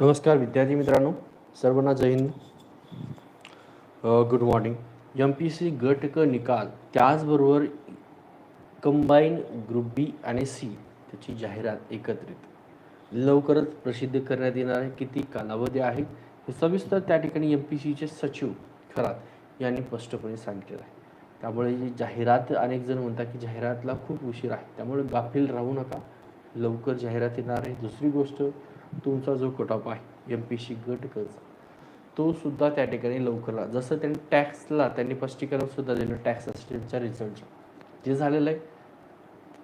नमस्कार विद्यार्थी मित्रांनो सर्वांना जय Hind. Good morning M P C गट क निकाल त्याचबरोबर कंबाईन ग्रुप बी आणि सी त्याची जाहिरात एकत्रित. लवकरच प्रसिद्ध करण्यात येणार आहे. किती कालावधी आहे? हे सविस्तर त्या ठिकाणी एम पी सीचे सचिव खरात यांनी स्पष्टपणे सांगितलेलं आहे. त्यामुळे जी जाहिरात अनेक जण म्हणतात की जाहिरातला खूप उशीर आहे. त्यामुळे गाफील राहू नका. लवकर जाहिरात येणार आहे. दुसरी गोष्ट तुमचा जो कट ऑफ आहे एम पी सी गट कर्ज तो सुद्धा त्या ठिकाणी लवकरला जसं त्यांनी टॅक्सला त्यांनी स्पष्टीकरण सुद्धा दिलं टॅक्स असिस्टंटच्या रिझल्टचं जे झालेलं आहे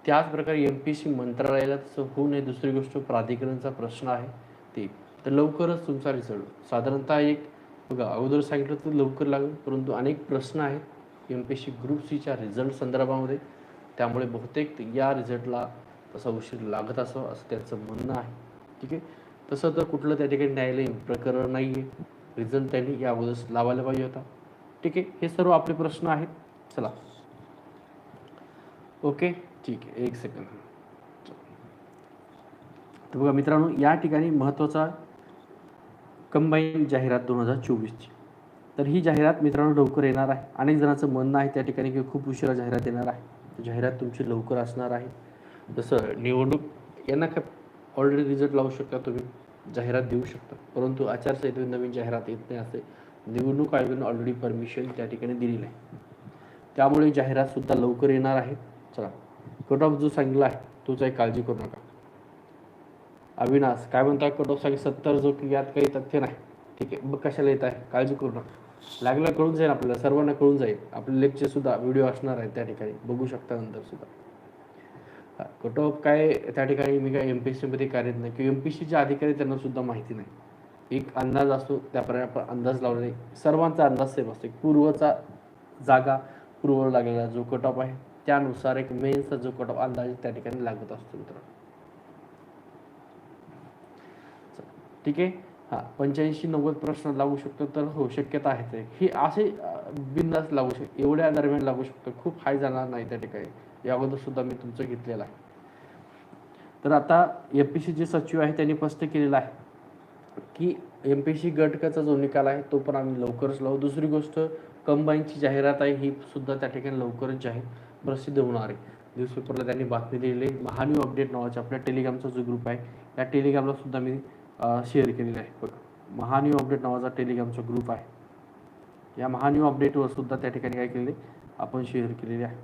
त्याच प्रकारे एम पी सी मंत्रालयाला तसं होऊ नये दुसरी गोष्ट प्राधिकरणचा प्रश्न आहे ते. तर लवकरच तुमचा रिझल्ट साधारणतः एक बघा अगोदर सांगितलं तर लवकर लागेल परंतु अनेक प्रश्न आहेत एम पी सी ग्रुप सीच्या रिझल्ट संदर्भामध्ये. त्यामुळे बहुतेक या रिझल्टला तसा उशीर लागत असावा असं त्यांचं म्हणणं आहे. ठीक आहे? तसं तर कुठलं त्या ठिकाणी न्यायालयीन प्रकरण नाही आहे रिझल्ट त्यांनी या अगोदर लावायला पाहिजे होता. ठीक आहे? हे सर्व आपले प्रश्न आहेत. चला. ओके? ठीक आहे. एक सेकंद तर बघा मित्रांनो या ठिकाणी महत्त्वाचा कंबाईन जाहिरात दोन हजार चोवीसची. तर ही जाहिरात मित्रांनो लवकर येणार आहे. अनेक जणांचं म्हणणं आहे त्या ठिकाणी की खूप उशिरा जाहिरात येणार आहे. जाहिरात तुमची लवकर असणार आहे. जसं निवडणूक यांना काय ऑलरेडी रिझल्ट लावू शकता तुम्ही जाहिरात देऊ शकता. परंतु आचारसंहितेत नवीन जाहिरात येत नाही असे निवडणूक आयोगाने ऑलरेडी परमिशन त्या ठिकाणी दिलेलं आहे. त्यामुळे जाहिरातसुद्धा लवकर येणार आहे. चला कट ऑफ जो सांगितला आहे तोच एक काळजी करू नका. अविनाश काय म्हणता कट ऑफ सांगितलं सत्तर जो की यात काही तथ्य नाही. ठीक आहे बघ कशाला येत आहे? काळजी करू नका. लागला कळून जाईल आपल्याला सर्वांना कळून जाईल. आपले लेक्चरसुद्धा व्हिडिओ असणार आहेत त्या ठिकाणी. बघू शकता नंतर सुद्धा. कट ऑफ काय त्या ठिकाणी मी काय एम पी एस सीमध्ये कार्यरत नाही किंवा एम पी सीचे अधिकारी त्यांना सुद्धा माहिती नाही. एक अंदाज असतो त्याप्रमाणे आपण अंदाज लावला नाही. सर्वांचा अंदाज सेम असतो. पूर्वचा जागा पूर्व लागलेला जो कट ऑफ आहे त्यानुसार एक मेन्सचा जो कट ऑफ अंदाज त्या ठिकाणी लागत असतो मित्रांनो. ठीक आहे? हां पंच्याऐंशी नव्वद प्रश्न लागू शकतो तर हो शक्यता आहे ते. ही असे बिंदास लागू शकतो एवढ्या दरम्यान लागू शकतो. खूप हाय जाणार नाही त्या ठिकाणी. या अगोदर सुद्धा मी तुमचं घेतलेलं आहे. तर आता एम पी सी जे सचिव आहे त्यांनी स्पष्ट केलेलं आहे की एम पी सी गटकाचा जो निकाल आहे तो पण आम्ही लवकरच लावू. दुसरी गोष्ट कंबाईनची जाहिरात आहे ही सुद्धा त्या ठिकाणी लवकरच जाहीर प्रसिद्ध होणार आहे. न्यूजपेपरला त्यांनी बातमी दिलेली आहे. महान्यू अपडेट नावाचा आपल्या टेलिग्रामचा जो ग्रुप आहे या टेलिग्रामला सुद्धा मी शेअर केलेला आहे. बघा महान्यू अपडेट नावाचा टेलिग्रामचा ग्रुप आहे. या महान्यू अपडेटवर सुद्धा त्या ठिकाणी काय केलेले आपण शेअर केलेले आहे.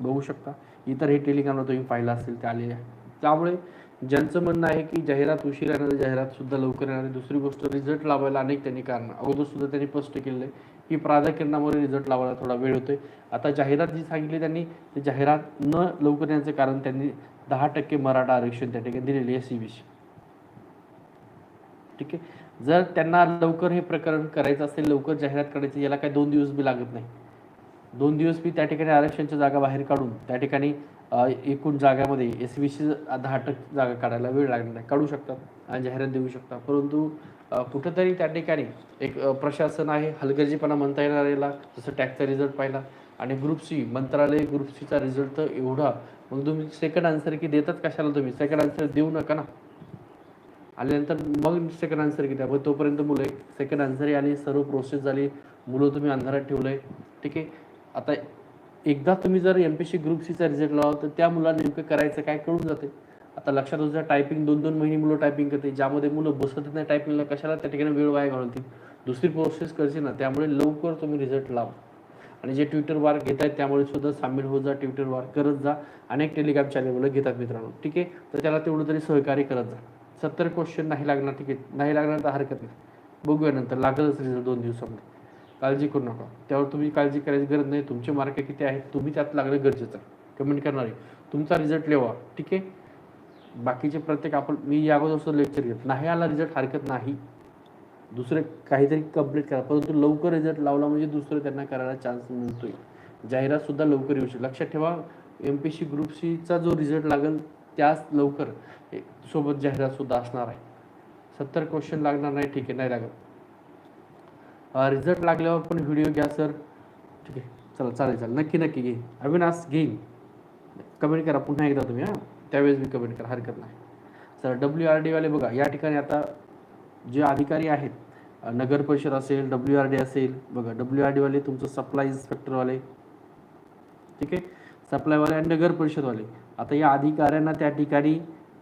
बघू शकता. इतर हे टेलिग्रामला तुम्ही पाहिलं असेल ते आलेले आहे. त्यामुळे ज्यांचं म्हणणं आहे की जाहिरात उशीर येणार जाहिरात सुद्धा लवकर येणार आहे दुसरी गोष्ट रिझल्ट लावायला अनेक त्यांनी कारण अगोदर सुद्धा त्यांनी स्पष्ट केलेलं आहे की प्राधिकरणामुळे रिझल्ट लावायला थोडा वेळ होतोय. आता जाहिरात जी सांगितली त्यांनी ते जाहिरात न लवकर येण्याचं कारण त्यांनी दहा टक्के मराठा आरक्षण त्या ठिकाणी दिलेले एस सी ठीक आहे? जर त्यांना लवकर हे प्रकरण करायचं असेल लवकर जाहिरात करायची याला काही दोन दिवस बी लागत नाही. दोन दिवस मी त्या ठिकाणी आरक्षणच्या जागा बाहेर काढून त्या ठिकाणी एकूण जागामध्ये एस बी सी दहा टक्के जागा काढायला वेळ लागणार नाही. काढू शकतात आणि जाहिरात देऊ शकतात. परंतु कुठंतरी त्या ठिकाणी एक प्रशासन आहे हलगर्जीपणा म्हणता येणार याला जसं टॅक्सचा रिझल्ट पाहिला. आणि ग्रुप सी मंत्रालय ग्रुप सीचा रिझल्ट तर एवढा मग तुम्ही सेकंड आन्सर की देतात कशाला तुम्ही? सेकंड आन्सर देऊ नका ना. आल्यानंतर मग सेकंड आन्सर किती मग तोपर्यंत मुलं सेकंड आन्सरही आली सर्व प्रोसेस झाली. मुलं तुम्ही अंधारात ठेवलंय. ठीक आहे? आता एकदा तुम्ही जर एम पी सी ग्रुप सीचा रिझल्ट लावा तर त्या मुलांना नेमकं करायचं काय कळून जाते? आता लक्षात तुझ्या टायपिंग दोन दोन महिने मुलं टायपिंग करते ज्यामध्ये मुलं बसत नाही टायपिंगला कशाला त्या ठिकाणी वेळ वाया घालवतील? दुसरी प्रोसेस करते ना त्यामुळे लवकर तुम्ही रिझल्ट लावा. आणि जे ट्विटर वार घेत आहेत त्यामुळे सुद्धा सामील होत जा ट्विटर वार करत जा. अनेक टेलिग्राम चॅनलवर घेतात मित्रांनो ठीक आहे? तर त्याला तेवढं तरी सहकार्य करत जा. सत्तर क्वेश्चन नाही लागणार ठीक आहे? नाही लागणार तर हरकत नाही. बघूया नंतर लागतच रिझल्ट दोन दिवसामध्ये. काळजी करू नका. त्यावर तुम्ही काळजी करायची गरज नाही. तुमचे मार्क किती आहेत तुम्ही त्यात लागणं गरजेचं आहे. कमेंट करणार आहे. तुमचा रिझल्ट लेवा ठीक आहे? बाकीचे प्रत्येक आपण मी या अगोदर सुद्धा लेक्चर घेत नाही आला रिझल्ट हरकत नाही. दुसरे काहीतरी कंप्लीट करा. परंतु लवकर रिझल्ट लावला म्हणजे दुसरं त्यांना करायला चान्स मिळतोय. जाहिरात सुद्धा लवकर येऊ शकते. लक्षात ठेवा एम पी सी ग्रुप सीचा जो रिझल्ट लागेल त्याच लवकर सोबत जाहिरात सुद्धा असणार आहे. सत्तर क्वेश्चन लागणार नाही ठीक आहे नाही लागत. रिझल्ट लागल्यावर पण व्हिडिओ घ्या सर ठीक आहे. चला चालेल चालेल. नक्की नक्की घे. अविनाश घेईन कमेंट करा. पुन्हा एकदा तुम्ही हां. त्यावेळेस मी कमेंट करा. हरकत नाही. सर डब्ल्यू आर डीवाले बघा. या ठिकाणी आता जे अधिकारी आहेत नगर परिषद असेल डब्ल्यू आर डी असेल बघा डब्ल्यू आर डीवाले तुमचं सप्लाय इन्स्पेक्टरवाले ठीक आहे? सप्लायवाले आणि नगर परिषदवाले आता या अधिकाऱ्यांना त्या ठिकाणी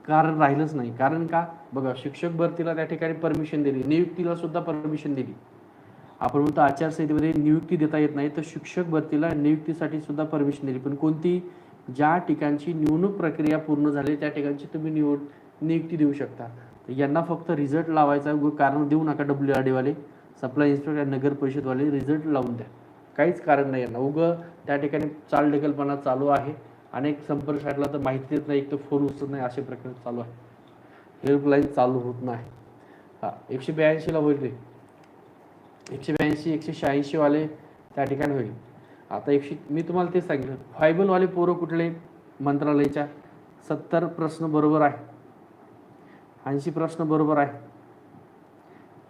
कारण राहिलंच नाही. कारण का? बघा शिक्षक भरतीला त्या ठिकाणी परमिशन दिली. नियुक्तीला सुद्धा परमिशन दिली. आपण म्हणतो आचारसंहितेमध्ये नियुक्ती देता येत नाही तर शिक्षक भरतीला नियुक्तीसाठी सुद्धा परमिशन दिली. पण कोणती? ज्या ठिकाणची निवडणूक प्रक्रिया पूर्ण झाली त्या ठिकाणची तुम्ही निवड नियुक्ती देऊ शकता. यांना फक्त रिझल्ट लावायचा कारण देऊ नका डब्ल्यू आर डीवाले सप्लाय इन्स्पेक्टर नगर परिषदवाले रिझल्ट लावून द्या. काहीच कारण नाही यांना. उगं त्या ठिकाणी चाल ढकलपणा चालू आहे. अनेक संपर्क साधला तर माहिती देत नाही एक तर फोन उचलत नाही असे प्रकार चालू आहे. हेल्पलाईन चालू होत नाही. हा एकशे ब्याऐंशीला होईल रे. एकशे ब्याऐंशी एकशे शहाऐंशीवाले त्या ठिकाणी होईल. आता एकशे मी तुम्हाला ते सांगितलं. फायबलवाले पोरं कुठले? मंत्रालयाच्या. सत्तर प्रश्न बरोबर आहे. ऐंशी प्रश्न बरोबर आहे.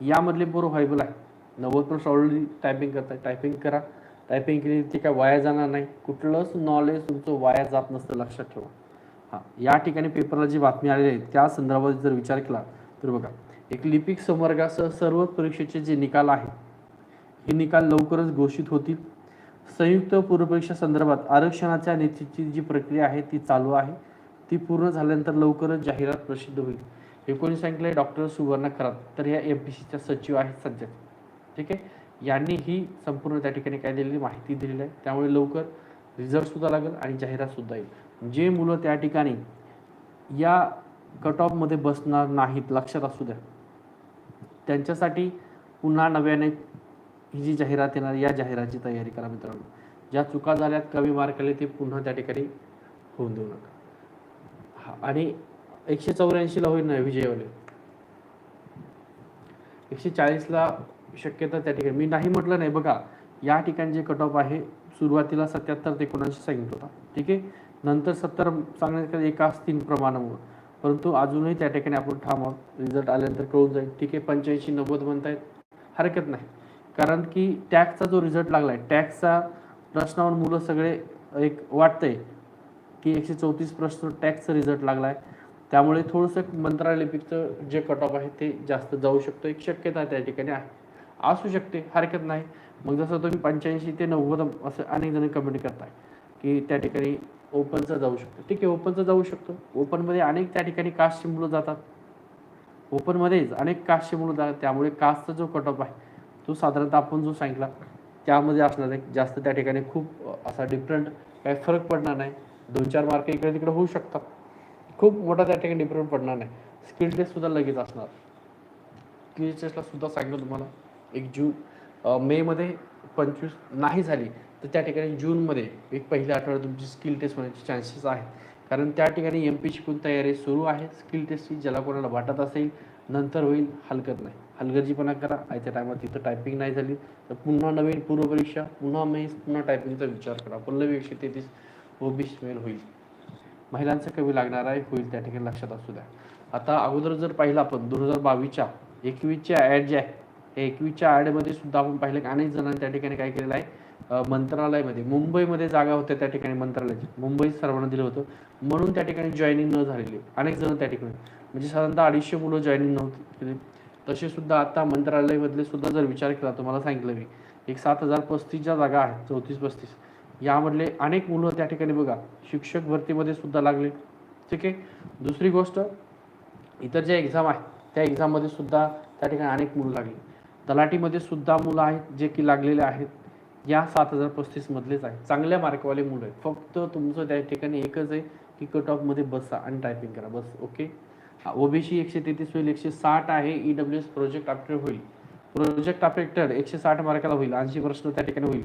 यामधले पोरं व्हायबल आहे. नव्वद प्रश्न ऑलरेडी टायपिंग करताय. टायपिंग करा. टायपिंग केली ते काय वाया जाणार नाही. कुठलंच नॉलेज तुमचं वाया जात नसतं. लक्षात ठेवा. हां या ठिकाणी पेपरला जी बातमी आलेली आहे त्या संदर्भात जर विचार केला तर बघा. एक लिपिक संवर्गासह सर्व परीक्षेचे जे निकाल आहेत हे निकाल लवकरच घोषित होतील. संयुक्त पूर्वपरीक्षा संदर्भात आरक्षणाच्या नीतीची जी प्रक्रिया आहे ती चालू आहे. ती पूर्ण झाल्यानंतर लवकरच जाहिरात प्रसिद्ध होईल. एकोणीस सांगितले डॉक्टर सुवर्णा खरात तर या एम पी सीच्या सचिव आहेत सध्या ठीक आहे? यांनी ही संपूर्ण त्या ठिकाणी काय दिलेली माहिती दिलेली आहे. त्यामुळे लवकर रिझल्ट सुद्धा लागेल आणि जाहिरात सुद्धा येईल. जे मुलं त्या ठिकाणी या कट ऑफमध्ये बसणार नाहीत लक्षात असू द्या. त्यांच्यासाठी पुन्हा नव्याने ही जी जाहिरात येणार या जाहिराची तयारी करा मित्रांनो. ज्या चुका झाल्यात कमी मार्क आले ते पुन्हा त्या ठिकाणी होऊन देऊ नका. हा आणि एकशे चौऱ्याऐंशीला होईल ना विजयवाले? एकशे चाळीसला शक्यता त्या ठिकाणी. मी नाही म्हटलं नाही बघा या ठिकाणी जे कट ऑफ आहे सुरुवातीला सत्याहत्तर ते एकोणऐंशी सांगितलं होता. ठीक आहे? नंतर सत्तर सांगण्यात एकाच तीन प्रमाणामुळं. परंतु अजूनही त्या ठिकाणी आपण ठाम आहोत रिझल्ट आल्यानंतर कळून जाईल. ठीक आहे? पंच्याऐंशी नव्वद म्हणतायत. हरकत नाही. कारण की टॅक्सचा जो रिझल्ट आहे टॅक्सचा प्रश्नावर मुलं सगळे एक वाटतंय की एकशे चौतीस प्रश्न टॅक्सचा रिझल्ट आहे त्यामुळे थोडंसं मंत्रालयपिकचं जे कट ऑफ आहे ते जास्त जाऊ शकतो. एक शक्यता त्या ठिकाणी आहे. असू शकते हरकत नाही. मग जसं तुम्ही पंच्याऐंशी ते नव्वद असं अनेक जण कमेंट करताय की त्या ठिकाणी ओपनचं जाऊ शकतो. ठीक आहे ओपनचं जाऊ शकतो. ओपनमध्ये अनेक त्या ठिकाणी कास्टची मुलं जातात. ओपनमध्येच अनेक कास्टची मुलं जातात. त्यामुळे कास्टचा जो कट ऑफ आहे तो साधारणतः आपण जो सांगितला त्यामध्ये असणार आहे. जास्त त्या ठिकाणी खूप असा डिफरंट काही फरक पडणार नाही. दोन चार मार्क इकडे तिकडे होऊ शकतात. खूप मोठा त्या ठिकाणी डिफरंट पडणार नाही. स्किल टेस्ट सुद्धा लगेच असणार. स्किल टेस्टला सुद्धा सांगितलं तुम्हाला. एक जून मे मेमध्ये पंचवीस नाही झाली तर त्या ठिकाणी जूनमध्ये एक पहिल्या आठवड्यात तुमची स्किल टेस्ट होण्याचे चान्सेस आहेत. कारण त्या ठिकाणी एम पी पण तयारी सुरू आहे. स्किल टेस्टची ज्याला कोणाला वाटत असेल नंतर होईल हलकत नाही. हलगर्जीपणा करा. आयच्या टायमात तिथं टायपिंग नाही झाली. तर पुन्हा नवीन पूर्वपरीक्षा पुन्हा मेन्स पुन्हा टायपिंगचा विचार करा. पल्लवी एकशे तेहतीस ओबीस मेल होईल. महिलांचं कमी लागणार आहे होईल त्या ठिकाणी लक्षात असू द्या. आता अगोदर जर पाहिलं आपण दोन हजार बावीसच्या एकवीसच्या ॲड जे आहे हे एकवीसच्या ॲडमध्ये सुद्धा आपण पाहिलं की अनेक जणांनी त्या ठिकाणी काय केलेलं आहे मंत्रालयामध्ये मुंबईमध्ये जागा होत्या त्या ठिकाणी मंत्रालयाची. मुंबईत सर्वांना दिलं होतं. म्हणून त्या ठिकाणी जॉईनिंग न झालेली. अनेक जण त्या ठिकाणी. म्हणजे साधारणतः अडीचशे मुलं जॉईनिंग नव्हती. तसे सुद्धा आता मंत्रालयमधले सुद्धा जर विचार केला तुम्हाला सांगितलं मी एक सात हजार पस्तीसच्या जागा आहेत चौतीस पस्तीस. यामधले अनेक मुलं त्या ठिकाणी बघा शिक्षक भरतीमध्ये सुद्धा लागले. ठीक आहे? दुसरी गोष्ट इतर ज्या एक्झाम आहे त्या एक्झाममध्ये सुद्धा त्या ठिकाणी अनेक मुलं लागली. तलाठीमध्ये सुद्धा मुलं आहेत जे की लागलेले आहेत. या सात हजार पस्तीसमधलेच आहेत. चांगल्या मार्कवाले मुलं आहेत. फक्त तुमचं त्या ठिकाणी एकच आहे की कट ऑफमध्ये बसा आणि टायपिंग करा. बस. ओके ओबीसी एकशे तेहतीस होईल एकशे साठ आहे E W S project after होईल. प्रोजेक्ट अफेक्टेड एकशे साठ मार्काला होईल ऐंशी प्रश्न त्या ठिकाणी होईल.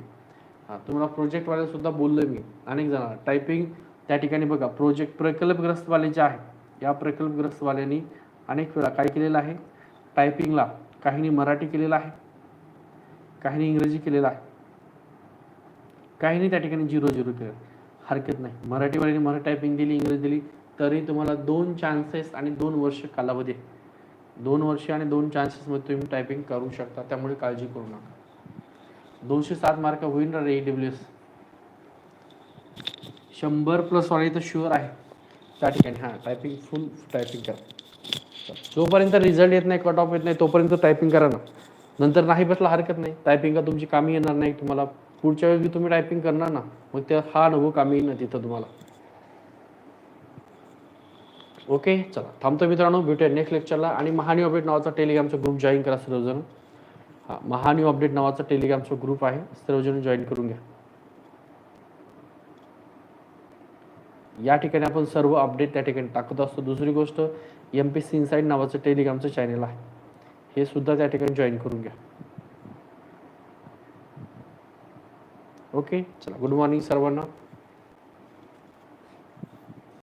हां तुम्हाला प्रोजेक्टवाले सुद्धा बोललो मी अनेक जण टायपिंग त्या ठिकाणी बघा प्रोजेक्ट प्रकल्पग्रस्तवाले जे आहे. या प्रकल्पग्रस्तवाल्यांनी अनेक वेळा काय केलेलं आहे? टायपिंगला काहींनी मराठी केलेलं आहे काहींनी इंग्रजी केलेलं आहे. काहींनी त्या ठिकाणी झिरो झिरो केलं. हरकत नाही. मराठीवाल्यांनी मराठी टायपिंग दिली इंग्रजी दिली तरी तुम्हाला दोन चान्सेस आणि दोन वर्ष कालावधी दोन वर्ष आणि दोन चान्सेसमध्ये तुम्ही टायपिंग करू शकता. त्यामुळे काळजी करू नका. दोनशे सात मार्क होईल ना रे डब्ल्यू एस शंभर प्लस वाले तर शुअर आहे. त्या ठिकाणी हां टायपिंग फुल टायपिंग करा. जोपर्यंत रिझल्ट येत नाही कट ऑफ येत नाही तोपर्यंत टायपिंग करा ना. नंतर नाही बसला हरकत नाही. टायपिंग का तुमची कामी येणार नाही. तुम्हाला पुढच्या वेळी तुम्ही टायपिंग करणार ना मग त्या हा अनुभव कामी येईल ना तिथं तुम्हाला. ओके चला. थांबतो मित्रांनो भेटूया नेक्स्ट लेक्चरला आणि महान्यू अपडेट नावाचा टेलिग्रामचा ग्रुप जॉईन करा सर्वजण. हा महान्यू अपडेट नावाचा टेलिग्रामचा ग्रुप आहे. सर्वजण जॉईन करून घ्या. या ठिकाणी आपण सर्व अपडेट त्या ठिकाणी टाकत असतो. दुसरी गोष्ट एम पी सी इनसाईड नावाचं टेलिग्रामचं चॅनल आहे. हे सुद्धा त्या ठिकाणी जॉईन करून घ्या. ओके चला. गुड मॉर्निंग सर्वांना.